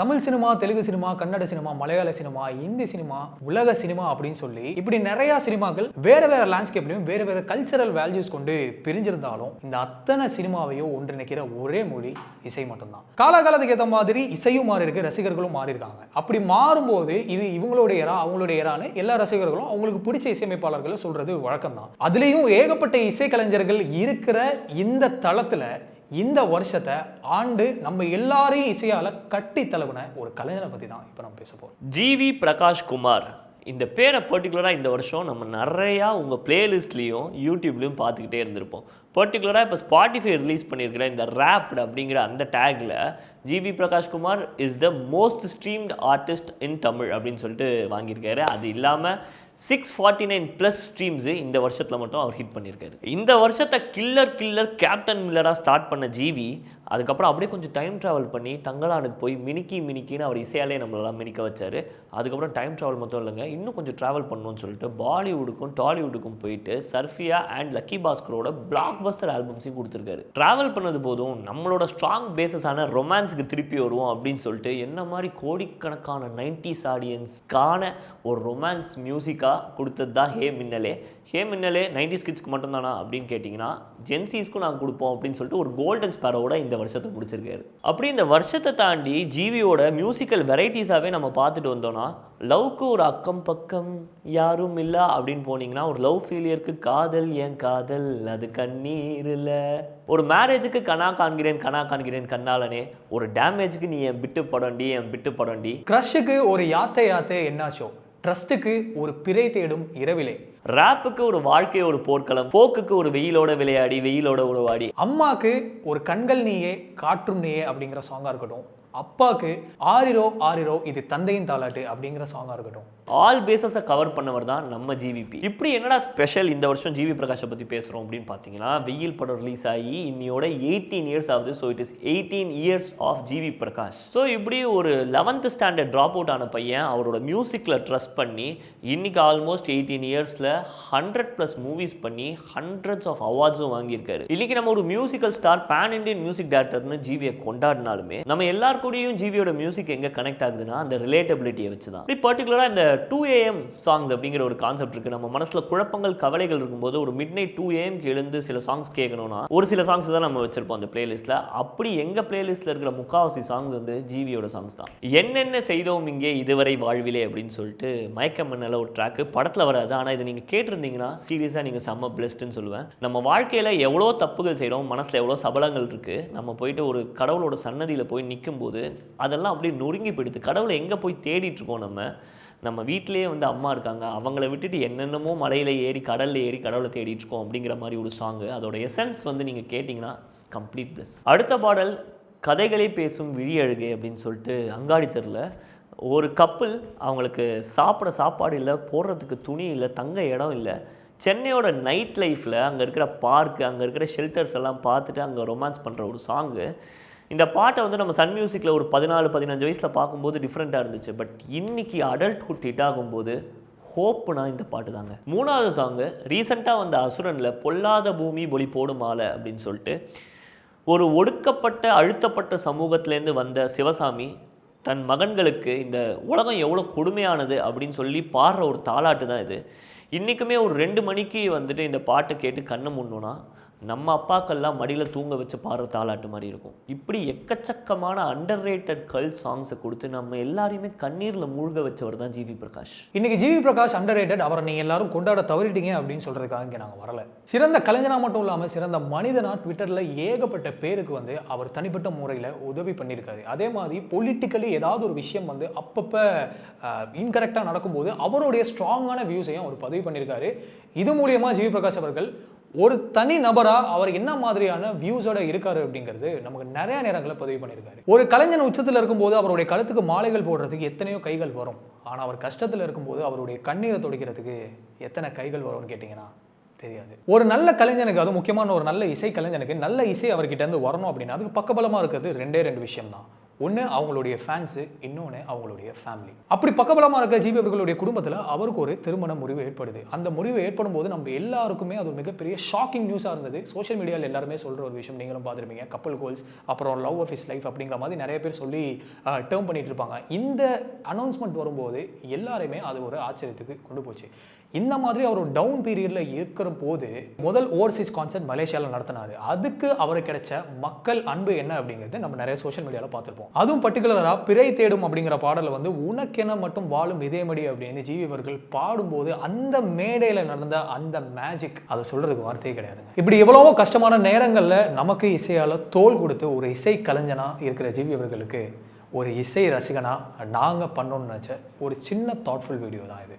Tamil cinema Telugu cinema Kannada cinema Malayalam cinema Hindi cinema உலக cinema அப்படின்னு சொல்லி இப்படி நிறைய சினிமாக்கள் வேற வேற லேண்ட்ஸ்கேப்லையும் வேற வேற கல்ச்சரல் வேல்யூஸ் கொண்டு பிரிஞ்சிருந்தாலும் இந்த அத்தனை சினிமாவையும் ஒன்றிணைக்கிற ஒரே மொழி இசை மட்டும்தான். காலகாலத்துக்கு ஏற்ற மாதிரி இசையும் மாறி இருக்கு ரசிகர்களும் மாறி இருக்காங்க. அப்படி மாறும்போது இது இவங்களுடைய ஏரா அவங்களுடைய ஏரான்னு எல்லா ரசிகர்களும் அவங்களுக்கு பிடிச்ச இசையமைப்பாளர்களை சொல்றது வழக்கம் தான் அதுலேயும் ஏகப்பட்ட இசை கலைஞர்கள் இருக்கிற இந்த தளத்துல இந்த வருஷத்தை ஆண்டு நம்ம எல்லாரையும் இசையால கட்டி தழுவின ஒரு கலைஞரை பத்தி தான் இப்போ நம்ம பேச போறோம். ஜிவி பிரகாஷ் குமார். இந்த பேரை பர்டிகுலராக இந்த வருஷம் நம்ம நிறையா உங்கள் பிளேலிஸ்ட்லேயும் யூடியூப்லேயும் பார்த்துக்கிட்டே இருந்திருப்போம். பர்டிகுலராக இப்போ ஸ்பாட்டிஃபை ரிலீஸ் பண்ணியிருக்கிற இந்த ரேப்ட் அப்படிங்கிற அந்த tackle GV Prakashkumar is the most streamed artist in Tamil அப்படின்னு சொல்லிட்டு வாங்கியிருக்காரு. அது இல்லாமல் six forty nine plus streams இந்த வருஷத்தில் மட்டும் அவர் ஹிட் பண்ணியிருக்காரு. இந்த வருஷத்தை கில்லர் கில்லர் கேப்டன் மில்லராக ஸ்டார்ட் பண்ண ஜிவி அதுக்கப்புறம் அப்படியே கொஞ்சம் டைம் ட்ராவல் பண்ணி தங்கலானுக்கு போய் மினிக்கி மினிக்கின்னு அவர் இசையாலே நம்மளெல்லாம் மினிக்க வச்சார். அதுக்கப்புறம் டைம் ட்ராவல் மட்டும் இல்லைங்க இன்னும் கொஞ்சம் ட்ராவல் பண்ணணும்னு சொல்லிட்டு பாலிவுட்டுக்கும் டாலிவுட்டுக்கும் போயிட்டு சர்ஃபியா அண்ட் லக்கி பாஸ்கரோட பிளாக் பஸ்டர் ஆல்பம்ஸையும் கொடுத்துருக்காரு. ட்ராவல் பண்ணது போதும் நம்மளோட ஸ்ட்ராங் பேசஸான ரொமான்ஸுக்கு திருப்பி வருவோம் அப்படின்னு சொல்லிட்டு என்ன மாதிரி கோடிக்கணக்கான நைன்டிஸ் ஆடியன்ஸ்க்கான ஒரு ரொமான்ஸ் மியூசிக்காக கொடுத்தது தான் ஹே மின்னலே. ஹே மின்னலே நைன்டிஸ் கிட்ஸ்க்கு மட்டும்தானா அப்படின்னு கேட்டிங்கன்னா ஜென்சிஸ்க்கும் நாங்கள் கொடுப்போம் அப்படின்னு சொல்லிட்டு ஒரு கோல்டன் ஸ்பேரோட இந்த வருஷத்தை முடிச்சிருக்காரு. அப்படி இந்த வருஷத்தை தாண்டி ஜீவியோட மியூசிக்கல் வெரைட்டிஸாகவே நம்ம பார்த்துட்டு வந்தோம்னா லவ்க்கு ஒரு அக்கம் பக்கம் யாரும் இல்லை? அப்படின்னு போனீங்கன்னா ஒரு லவ் ஃபெயிலியருக்கு காதல் ஏன் காதல்? அது கண்ணீர் இல்லை. ஒரு மேரேஜுக்கு கணா காண்கிறேன் கணா காண்கிறேன் கண்ணாலனே ஒரு டேமேஜுக்கு நீ என் விட்டு படண்டி என் விட்டு படண்டி. க்ரஷுக்கு ஒரு யாத்தை யாத்தை என்னாச்சோ? ட்ரஸ்ட்டுக்கு ஒரு பிறை தேடும் இரவிலே. ரேப்புக்கு ஒரு வாழ்க்கை ஒரு போர்க்களம். போக்குக்கு ஒரு வெயிலோட விளையாடி வெயிலோட உறவாடி. அம்மாக்கு ஒரு கண்கள் நீயே காற்றும் நீயே அப்படிங்கிற சாங்காக இருக்கட்டும். அப்பாக்கு ஆரிரோ ஆரிரோ இது தந்தையின் தாலாட்டு அப்படிங்கிற சாங்காக இருக்கட்டும். ஆல் பேசஸை கவர் பண்ணவர் தான் நம்ம ஜிவிபி இப்படி என்னடா ஸ்பெஷல் இந்த வருஷம் ஜிவி பிரகாஷை பற்றி பேசுகிறோம் அப்படின்னு பார்த்தீங்கன்னா வெயில் படம் ரிலீஸ் ஆகி இன்னியோட எயிட்டீன் இயர்ஸ் ஆகுது. So it is eighteen years of GV Prakash. So இப்படி ஒரு லெவன்த் ஸ்டாண்டர்ட் ட்ராப் அவுட் ஆன பையன் அவரோட மியூசிக்கில் ட்ரஸ்ட் பண்ணி இன்னைக்கு ஆல்மோஸ்ட் எயிட்டீன் இயர்ஸில் ஹண்ட்ரட் ப்ளஸ் மூவிஸ் பண்ணி ஹண்ட்ரட்ஸ் ஆஃப் அவார்ட்ஸும் வாங்கியிருக்காரு. இன்னைக்கு நம்ம ஒரு musical star pan Indian music டேரக்டர்னு ஜிவியை கொண்டாடினாலுமே நம்ம எல்லாரும் கூடயும் ஜிவியோட மியூசிக் எங்கே கனெக்ட் ஆகுதுன்னா அந்த ரிலேட்டபிலிட்டியை வச்சு தான் இப்படி பர்டிகுலராக இந்த டூ ஏஎம் சாங்ஸ் அப்படிங்கிற ஒரு கான்செப்ட் இருக்குது நம்ம மனசில் குழப்பங்கள் கவலைகள் இருக்கும்போது ஒரு மிட் நைட் டூ ஏஎம்க்கு எழுந்து சில சாங்ஸ் கேட்கணும்னா ஒரு சில சாங்ஸ் தான் நம்ம வச்சிருப்போம் அந்த பிளேலிஸ்ட்டில் அப்படி எங்கள் பிளேலிஸ்ட்டில் இருக்கிற முக்காவாசி சாங்ஸ் வந்து ஜிவியோட சாங்ஸ் தான். என்னென்ன செய்தோம் இங்கே இதுவரை வாழ்விலே அப்படின்னு சொல்லிட்டு மயக்கம் மண்ணல ஒரு ட்ராக்கு படத்தில் வராது. ஆனால் இதை நீங்கள் கேட்டிருந்தீங்கன்னா சீரியஸாக நீங்கள் செம்ம பிளஸ்ட்டுன்னு சொல்லுவேன். நம்ம வாழ்க்கையில் எவ்வளோ தப்புகள் செய்கிறோம் மனசில் எவ்வளோ சபலங்கள் இருக்குது நம்ம போயிட்டு ஒரு கடவுளோட சன்னதியில் போய் நிற்கும்போது அதெல்லாம் அப்படியே நொறுங்கி போயிடுது. கடவுளை எங்கே போய் தேடிட்டுருக்கோம் நம்ம? நம்ம வீட்டிலேயே வந்து அம்மா இருக்காங்க. அவங்கள விட்டுட்டு என்னென்னமோ மலையில் ஏறி கடலில் ஏறி கடவுளை தேடிட்டுருக்கோம் அப்படிங்கிற மாதிரி ஒரு சாங்கு அதோட எசன்ஸ் வந்து நீங்கள் கேட்டிங்கன்னா கம்ப்ளீட் ப்ளஸ் அடுத்த பாடல் கதைகளை பேசும் விழி அழுகை அப்படின்னு சொல்லிட்டு அங்காடி தெருல ஒரு கப்பல் அவங்களுக்கு சாப்பிட சாப்பாடு இல்லை போடுறதுக்கு துணி இல்லை தங்க இடம் இல்லை. சென்னையோட நைட் லைஃப்பில் அங்கே இருக்கிற பார்க்கு அங்கே இருக்கிற ஷெல்டர்ஸ் எல்லாம் பார்த்துட்டு அங்கே ரொமான்ஸ் பண்ணுற ஒரு சாங்கு இந்த பாட்டை வந்து நம்ம சன் மியூசிக்கில் ஒரு பதினாலு பதினஞ்சு வயசில் பார்க்கும்போது டிஃப்ரெண்ட்டாக இருந்துச்சு. பட் இன்னைக்கு அடல்ட்ஹுட் ஹிட் ஆகும்போது ஹோப்புனா இந்த பாட்டு தாங்க. மூணாவது சாங்கு ரீசெண்டாக வந்த அசுரனில் பொல்லாத பூமி பொலி போடும் மாலை அப்படின்னு சொல்லிட்டு ஒரு ஒடுக்கப்பட்ட அழுத்தப்பட்ட சமூகத்திலேருந்து வந்த சிவசாமி தன் மகன்களுக்கு இந்த உலகம் எவ்வளோ கொடுமையானது அப்படின்னு சொல்லி பாடுற ஒரு தாளாட்டு தான் இது. இன்றைக்குமே ஒரு ரெண்டு மணிக்கு வந்துட்டு இந்த பாட்டை கேட்டு கண்ணை முன்னோன்னா நம்ம அப்பாக்கெல்லாம் மடியில் தூங்க வச்சு பாடுற தாலாட்டு மாதிரி இருக்கும். இப்படி எக்கச்சக்கமான அண்டர் ரேட்டட் கல் சாங்ஸை கொடுத்து நம்ம எல்லாரையுமே கண்ணீரில் மூழ்க வச்சவர் தான் ஜிவி பிரகாஷ். இன்னைக்கு ஜிவி பிரகாஷ் அண்டர் அவரை நீங்கள் எல்லாரும் கொண்டாட தவறிட்டீங்க அப்படின்னு சொல்கிறதுக்காக இங்கே நாங்கள் வரல. சிறந்த கலைஞனாக மட்டும் இல்லாமல் சிறந்த மனிதனா ட்விட்டரில் ஏகப்பட்ட பேருக்கு வந்து அவர் தனிப்பட்ட முறையில் உதவி பண்ணியிருக்காரு. அதே மாதிரி பொலிட்டிக்கலி ஏதாவது ஒரு விஷயம் வந்து அப்பப்போ இன்கரெக்டாக நடக்கும்போது அவருடைய ஸ்ட்ராங்கான வியூஸையும் அவர் பதிவு பண்ணியிருக்காரு. இது மூலியமாக ஜிவி பிரகாஷ் அவர்கள் ஒரு தனி நபராக அவர் என்ன மாதிரியான வியூஸோட இருக்காரு அப்படிங்கிறது நமக்கு நிறைய நேரங்களில் பதிவு பண்ணியிருக்காரு. ஒரு கலைஞன் உச்சத்தில் இருக்கும்போது அவருடைய கழுத்துக்கு மாலைகள் போடுறதுக்கு எத்தனையோ கைகள் வரும். ஆனால் அவர் கஷ்டத்தில் இருக்கும்போது அவருடைய கண்ணீரை துடைக்கிறதுக்கு எத்தனை கைகள் வரும்னு கேட்டிங்கன்னா தெரியாது. ஒரு நல்ல கலைஞனுக்கு அது முக்கியமான ஒரு நல்ல இசை கலைஞனுக்கு நல்ல இசை அவர்கிட்ட இருந்து வரணும் அப்படின்னா அதுக்கு பக்கபலமாக இருக்கிறது ரெண்டே ரெண்டு விஷயம் தான் ஒன்று அவங்களுடைய ஃபேன்ஸு இன்னொன்று அவங்களுடைய ஃபேமிலி அப்படி பக்கபலமாக இருக்க ஜிவி அவர்களுடைய குடும்பத்தில் அவருக்கு ஒரு திருமண முறிவு ஏற்படுது. அந்த முறிவு ஏற்படும் போது நம்ம எல்லாருக்குமே அது ஒரு மிகப்பெரிய ஷாக்கிங் நியூஸாக இருந்தது. சோஷியல் மீடியாவில் எல்லாருமே சொல்கிற ஒரு விஷயம் நீங்களும் பார்த்துருப்பீங்க. கப்பல் கோல்ஸ் அப்புறம் லவ் ஆஃப் இஸ் லைஃப் அப்படிங்கிற மாதிரி நிறைய பேர் சொல்லி டேர்ம் பண்ணிட்டு இருப்பாங்க. இந்த அனௌன்ஸ்மெண்ட் வரும்போது எல்லாருமே அது ஒரு ஆச்சரியத்துக்கு கொண்டு போச்சு. இந்த மாதிரி அவர் டவுன் பீரியடில் இருக்கிற போது முதல் ஓவர்சீஸ் கான்சர்ட் மலேசியாவில் நடத்தினாரு. அதுக்கு அவருக்கு கிடைச்ச மக்கள் அன்பு என்ன அப்படிங்கிறது நம்ம நிறைய சோஷியல் மீடியாவில் பார்த்துருப்போம். அதுவும் பர்டிகுலராக பிறை தேடும் அப்படிங்கிற பாடலை வந்து உனக்கென மட்டும் வாழும் இதயமடி அப்படின்னு ஜீவி அவர்கள் பாடும்போது அந்த மேடையில் நடந்த அந்த மேஜிக் அதை சொல்கிறதுக்கு வார்த்தையே கிடையாதுங்க. இப்படி எவ்வளவோ கஷ்டமான நேரங்களில் நமக்கு இசையால் தோல் கொடுத்து ஒரு இசை கலைஞனாக இருக்கிற ஜீவி அவர்களுக்கு ஒரு இசை ரசிகனாக நாங்கள் பண்ணோன்னு நினச்ச ஒரு சின்ன தாட்ஃபுல் வீடியோ தான் இது.